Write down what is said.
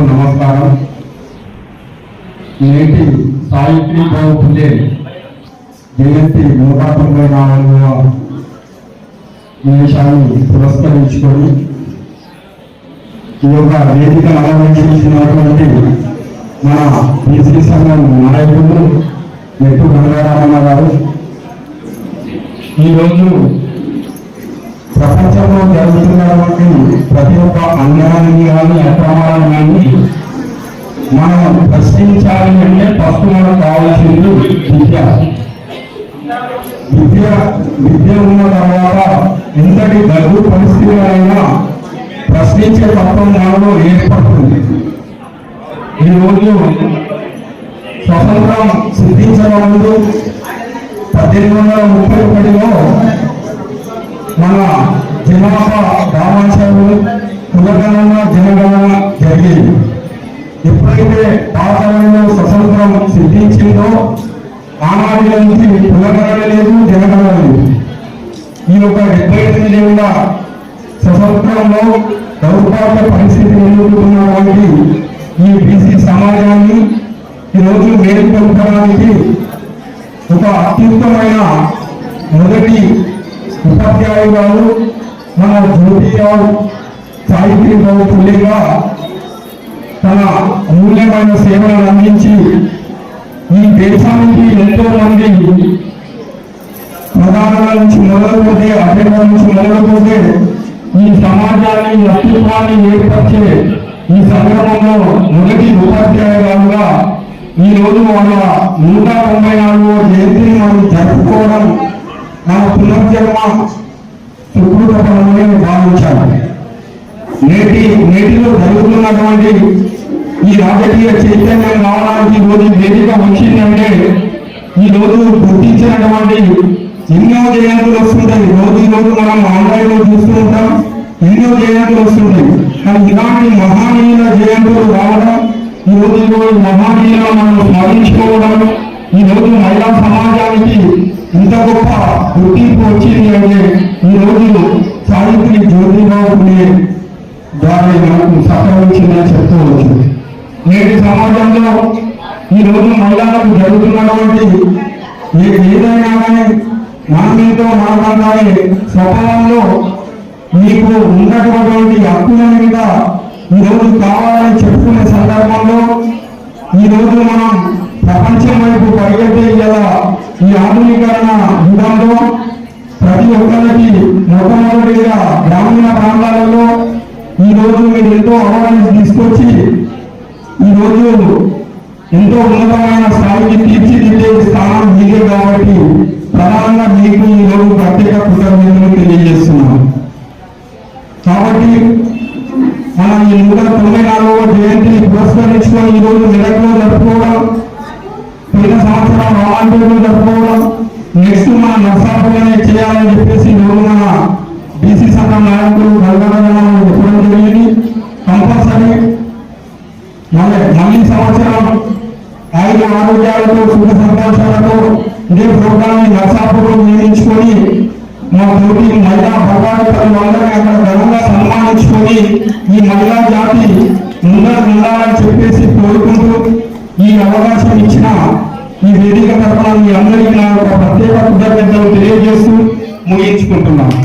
అందరికీ నమస్కారం. నేటి సావిత్రి బాబు పుల్లే జయంతి నూట తొంభై నాలుగవ నిమిషాన్ని పురస్కరించుకొని ఈ యొక్క వేదికను అలంకరించినటువంటి మన బీసీ సంఘం నాయకులు నెట్టు గంగారామన్న గారు. ఈరోజు ప్రపంచంలో జరుగుతున్నటువంటి ప్రతి ఒక్క అన్యాయాన్ని కానీ అక్రమాలను కానీ మనం ప్రశ్నించాలి అంటే ఫస్ట్ మనం కావాల్సింది విద్య. విద్య విద్య ఉన్న తర్వాత ఎంతటి గర్భ పరిస్థితులైనా ప్రశ్నించే తత్వం మనలో ఏర్పడుతుంది. ఈరోజు స్వతంత్రం సిద్ధించడం ముందు పద్దెనిమిది వందల ముప్పై ఒకటిలో మన జనాభా గ్రామాంశాలు కులగణన జనగణన జరిగింది ఎప్పుడైతే భారతంలో స్వతంత్రం సిద్ధించిందో ఆనాటి నుంచి కులగణన లేదు జనగణన లేదు. ఈ యొక్క డెబ్బై ఎనిమిది ఏళ్ళ స్వతంత్రంలో దౌర్భాగ్య పరిస్థితి ఎదుర్కొన్నటువంటి ఈ బీసీ సమాజాన్ని ఈరోజు మేలుకొల్పడానికి ఒక అత్యుత్తమైన మొదటి ఉపాధ్యాయురాలు జ్యోతిరావు సావిత్రిబాబు పుల్లిగా తన అమూల్యమైన సేవలను అందించి ఈ దేశానికి ఎంతో మంది ప్రధానాల నుంచి మొదలుపోతే అటెండ నుంచి మొదలుపోతే ఈ సమాజాన్ని అస్తిత్వాన్ని ఏర్పరిచే ఈ సందర్భంలో మొదటి ఉపాధ్యాయురాలుగా ఈరోజు రోజు వాళ్ళ నూట తొంభై నాలుగో జయంతిని మనం జరుపుకోవడం మన పునర్జన్మ సుకృత ఫలమని నేటిలో జరుగుతున్నటువంటి ఈ రాజకీయ చైతన్యం రావడానికి ఈ రోజు వేదిక వచ్చిందంటే ఈ రోజు గుర్తించినటువంటి ఎన్నో జయంతులు వస్తుంటాయి. రోజు రోజు మనం ఆన్లైన్లో చూస్తూ ఉంటాం. ఎన్నో జయంతులు వస్తుంటాయి. కానీ ఇలాంటి మహానీయుల జయంతులు రావడం ఈ రోజు ఈ రోజు మహానీయులను మనం స్మరించుకోవడం ఈ రోజు మహిళా సమాజానికి ఇంత గొప్ప గుర్తింపు వచ్చింది అంటే ఈ రోజు సావిత్రి జ్యోతిరావు దాని మనకు సహకరించిందని చెప్పుకోవచ్చు నేటి సమాజంలో ఈ రోజు మహిళలకు జరుగుతున్నటువంటి ఏదైనా కానీ మనమేంటో మాట్లాడాలి స్వభావంలో మీకు ఉన్నటువంటి హక్కుల మీద ఈ రోజు కావాలని చెప్పుకునే సందర్భంలో ఈ రోజు మనం ప్రపంచం వైపు పరిగెత్తే ఇలా ఈ ఆధునీకరణ యుగంలో ప్రతి ఒక్కరికి మొట్టమొదటిగా గ్రామీణ ప్రాంతాలలో ఈ రోజు మీరు ఎంతో అవేర్నెస్ తీసుకొచ్చి ఈ రోజు ఎంతో ఉన్నతమైన స్థాయికి తీర్చిదిద్దే స్థానం మీదే కాబట్టి ప్రధానంగా మీకు ఈ రోజు ప్రత్యేక కృతజ్ఞతలు తెలియజేస్తున్నాను. కాబట్టి మనం ఈ నూట తొంభై నాలుగవ జయంతిని పురస్కరించుకొని ఈ రోజు మెదక్లో జరుపుకోవడం పోయిన సంవత్సరం రామాంటూరులో జరుపుకోవడం నెక్స్ట్ మన నర్సాపురనే చేయాలని చెప్పేసి ఈ మన బీసీ సంఘం నాయకులు గల్గడగా చెప్పడం జరిగింది. కంపల్సరీ మళ్ళీ మళ్ళీ సంవత్సరం ఐదు ఆరోగ్యాలతో సుఖ సంతోషాలతో ఇదే ప్రోగ్రాన్ని నర్సాపురం నియమించుకొని మా తోటి మహిళా భగవాన్ అందరినీ అక్కడ ఘనంగా సన్మానించుకొని ఈ మహిళా జాతి ముందర ఉండాలని చెప్పేసి కోరుకుంటూ ఈ అవకాశం ఇచ్చిన ఈ వేదిక తరఫున మీ అందరికీ నా యొక్క ప్రత్యేక కృతజ్ఞతలు తెలియజేస్తూ ముగించుకుంటున్నాను.